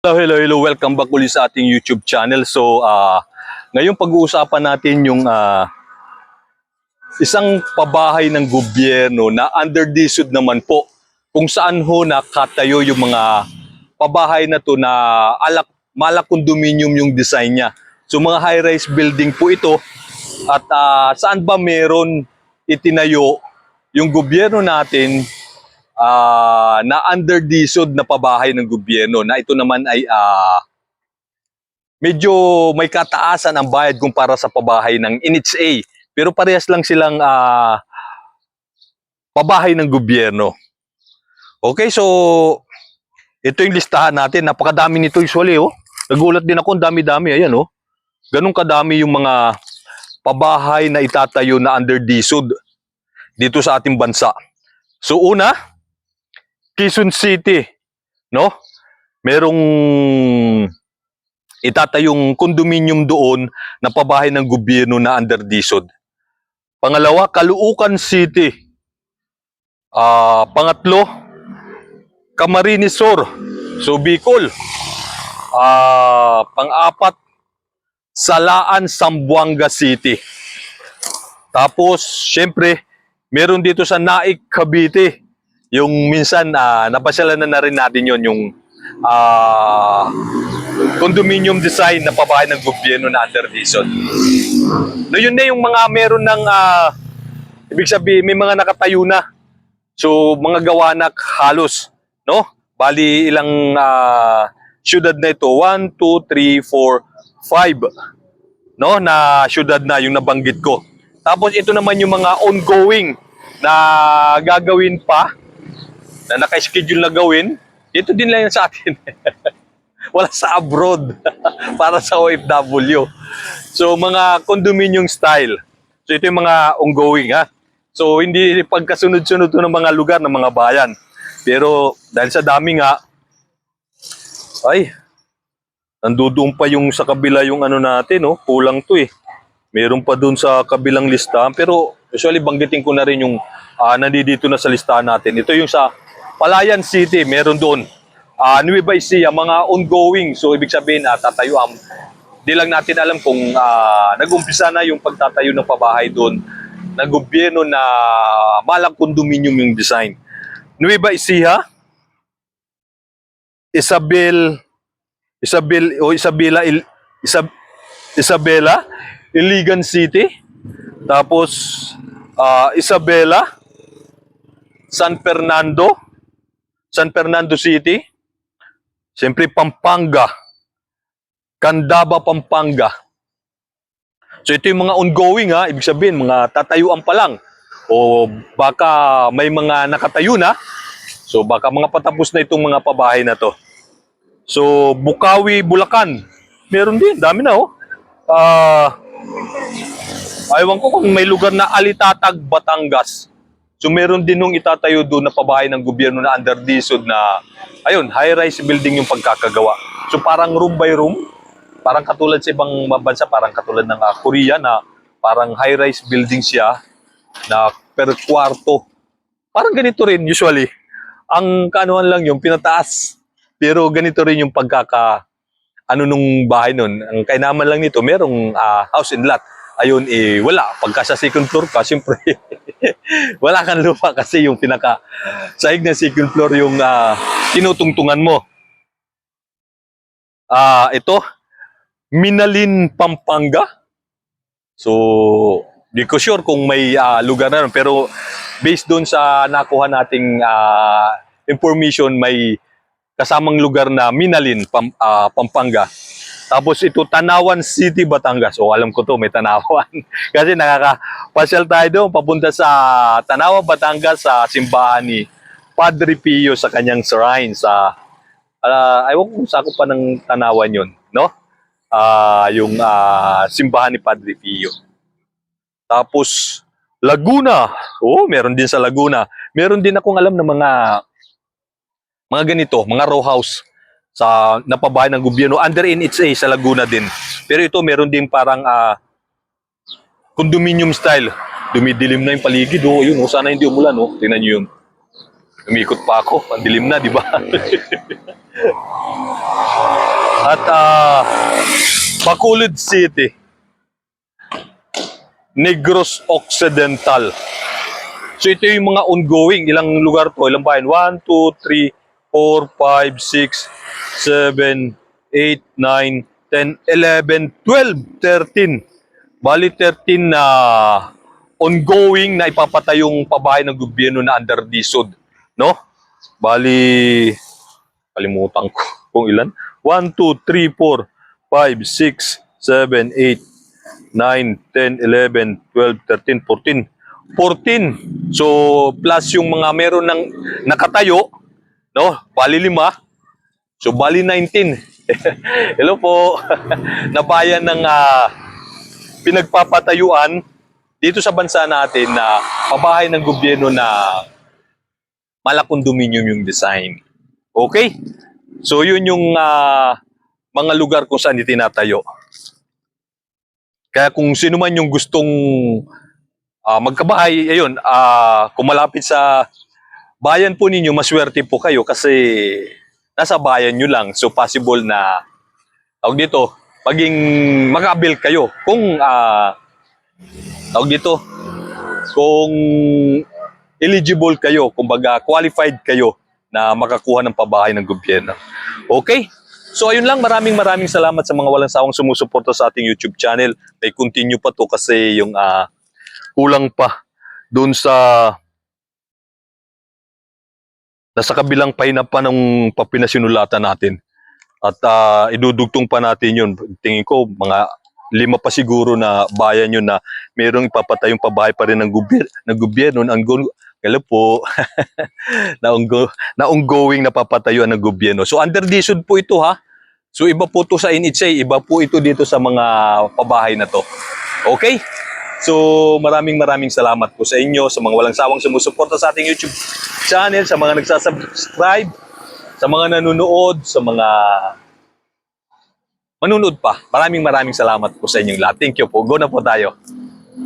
Hello, hello, hello. Welcome back ulit sa ating YouTube channel. So, ah ngayon pag-uusapan natin yung ah, isang pabahay ng gobyerno na under DSUD naman po kung saan ho nakatayo yung mga pabahay na to na alak, malak condominium yung design niya. So mga high-rise building po ito at ah, saan ba meron itinayo yung gobyerno natin ah, na under DSUD na pabahay ng gobyerno na ito naman ay ah, medyo may kataasan ang bayad kumpara sa pabahay ng NHA. Pero parehas lang silang ah, pabahay ng gobyerno. Okay, so ito yung listahan natin. Napakadami nito usually, oh. Nagulat din ako, dami-dami. Ayan, oh. Ganun kadami yung mga pabahay na itatayo na under DSUD dito sa ating bansa. So una, Quezon City, no? Merong itatayong condominium doon na pabahay ng gobyerno na under DSUD. Pangalawa, Caloocan City. Ah, pangatlo, Camarines Sur. So Bicol. Ah, pang-apat, Salaan, Zamboanga City. Tapos, syempre, meron dito sa Naik, Cavite. Yung minsan, ah, napasyalan na na rin natin yon yung ah, condominium design na pabahay ng gobyerno na under DSUD. No, yun na yung mga meron ng, ah, ibig sabihin, may mga nakatayo na. So, mga gawa na halos, no? Bali, ilang ah, syudad na ito? 1, 2, 3, 4, 5. No? Na syudad na yung nabanggit ko. Tapos, ito naman yung mga ongoing na gagawin pa, na naka-schedule na gawin. Ito din lang yan sa atin. Wala sa abroad para sa OFW. So, mga condominium style. So, ito yung mga ongoing, ha? So, hindi pagkasunod-sunod ng mga lugar ng mga bayan. Pero, dahil sa dami nga, ay, nandudoon pa yung sa kabila yung ano natin, no? Kulang to eh. Meron pa doon sa kabilang listahan. Pero, usually, banggitin ko na rin yung ah, nandito na sa listahan natin. Ito yung sa Palayan City, meron doon. Ah, Nueva Ecija, mga ongoing. So, ibig sabihin, ah, tatayo ang di lang natin alam kung ah, nag-umpisa na yung pagtatayo ng pabahay doon na gobyerno na malang condominium yung design. Nueva Ecija, Isabel, Isabel o Isabela, Il, Isab, Isabela, Iligan City, tapos ah, Isabela, San Fernando, San Fernando City, siyempre Pampanga, Candaba, Pampanga. So ito yung mga ongoing ha, ibig sabihin mga tatayuan pa lang. O baka may mga nakatayo na. So baka mga patapos na itong mga pabahay na to. So Bukawi, Bulacan, meron din, dami na oh. Ah, aywan ko kung may lugar na Alitatag, Batangas. So meron din nung itatayo doon na pabahay ng gobyerno na under DSUD na ayun, high-rise building yung pagkakagawa. So parang room by room, parang katulad sa ibang bansa, parang katulad ng ah, Korea na parang high-rise building siya na per kwarto. Parang ganito rin usually. Ang kaanuhan lang yung pinataas. Pero ganito rin yung pagkaka ano nung bahay nun. Ang kainaman lang nito, merong ah, house and lot. Ayun, eh, wala. Pagka sa second floor ka, siyempre, wala kang lupa kasi yung pinaka sahig ng second floor yung tinutungtungan mo. Ah, ito, Minalin, Pampanga. So, di ko sure kung may ah, lugar na rin. Pero based doon sa nakuha nating ah, information, may kasamang lugar na Minalin, Pam, ah, Pampanga. Tapos ito, Tanawan City, Batangas. O, alam ko to, may Tanawan. Kasi nakakapasyal tayo doon, papunta sa Tanawan, Batangas, sa simbahan ni Padre Pio sa kanyang shrine sa uh, ayaw ko kung sako pa ng Tanawan yun, no? Ah, yung ah, simbahan ni Padre Pio. Tapos Laguna. Oh, meron din sa Laguna. Meron din akong alam na mga mga ganito, mga row house sa napabahay ng gobyerno under NHA sa Laguna din. Pero ito meron din parang ah, condominium style. Dumidilim na yung paligid. Oh, yun, oh, sana hindi umulan. Oh. Tingnan niyo yun. Umikot pa ako. Ang dilim na, di ba? At ah, Bacolod City. Negros Occidental. So ito yung mga ongoing. Ilang lugar to? Ilang bayan? 1, 2, 3, 4, 5, 6, 7, 8, 9, 10, 11, 12, 13. Bali 13 na ongoing na ipapatayong pabahay ng gobyerno na under DSUD. No? Bali, kalimutan ko kung ilan. 1, 2, 3, 4, 5, 6, 7, 8, 9, 10, 11, 12, 13, 14. 14. So, plus yung mga meron ng nakatayo, no? Bali lima. So, bali 19. Hello po. Nabayan ng ah, pinagpapatayuan dito sa bansa natin na pabahay ng gobyerno na malakondominium yung design. Okay? So, yun yung ah, mga lugar kung saan itinatayo. Kaya kung sino man yung gustong ah, magkabahay, ayun, ah, kung malapit sa bayan po ninyo, maswerte po kayo kasi nasa bayan nyo lang. So possible na, tawag dito, maging makabil kayo. Kung, ah, tawag dito, kung eligible kayo, kumbaga qualified kayo na makakuha ng pabahay ng gobyerno. Okay? So ayun lang, maraming maraming salamat sa mga walang sawang sumusuporta sa ating YouTube channel. May continue pa to kasi yung ah, kulang pa doon sa nasa kabilang pahina pa ng papinasinulatan natin. At ah, idudugtong pa natin yun. Tingin ko, mga lima pa siguro na bayan yun na mayroong ipapatayong pabahay pa rin ng, gobyerno, ng gobyerno. Ang Hello po. na, ongo, na ongoing na papatayuan ng gobyerno. So under DSUD po ito ha. So iba po to sa NHA, iba po ito dito sa mga pabahay na to. Okay? So maraming maraming salamat po sa inyo, sa mga walang sawang sumusuporta sa ating YouTube channel, sa mga nagsasubscribe, sa mga nanonood, sa mga manunood pa. Maraming maraming salamat po sa inyong lahat. Thank you po. Go na po tayo.